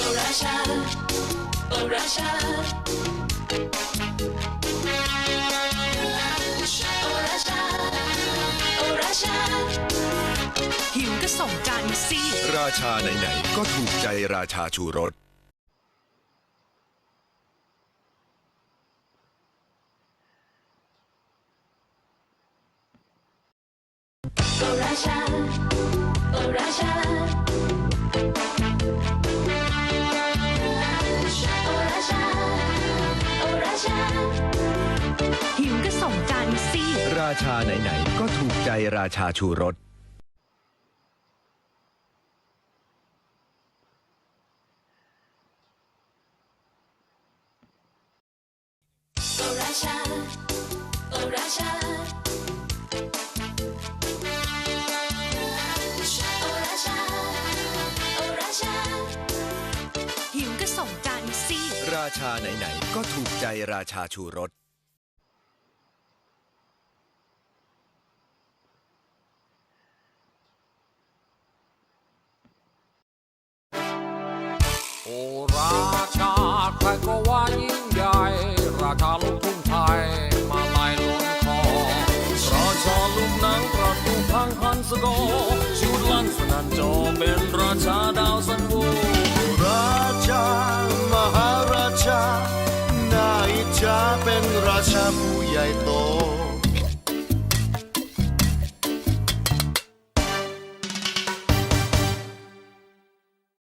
Russia, oh Russia. Oh Russia, oh Russia. หิวก็ส่งจานมาสิ ราชาไหนๆก็ถูกใจราชาชูรส Oh Russia, หิวก็ส่งจานมาสิราชาไหน ๆ ก็ถูกใจราชาชูรส Oh Russia, oh ราชาไหนๆ ก็ถูกใจราชาชูรสโอราชาใครก็ว่ายิ่งใหญ่ ราชาลูกทุ่งไทย มาลายล้นคอราชาลูกหนังประตูพังพันสกอ ราชานาอิจฉาเป็นราชาผู้ใหญ่โต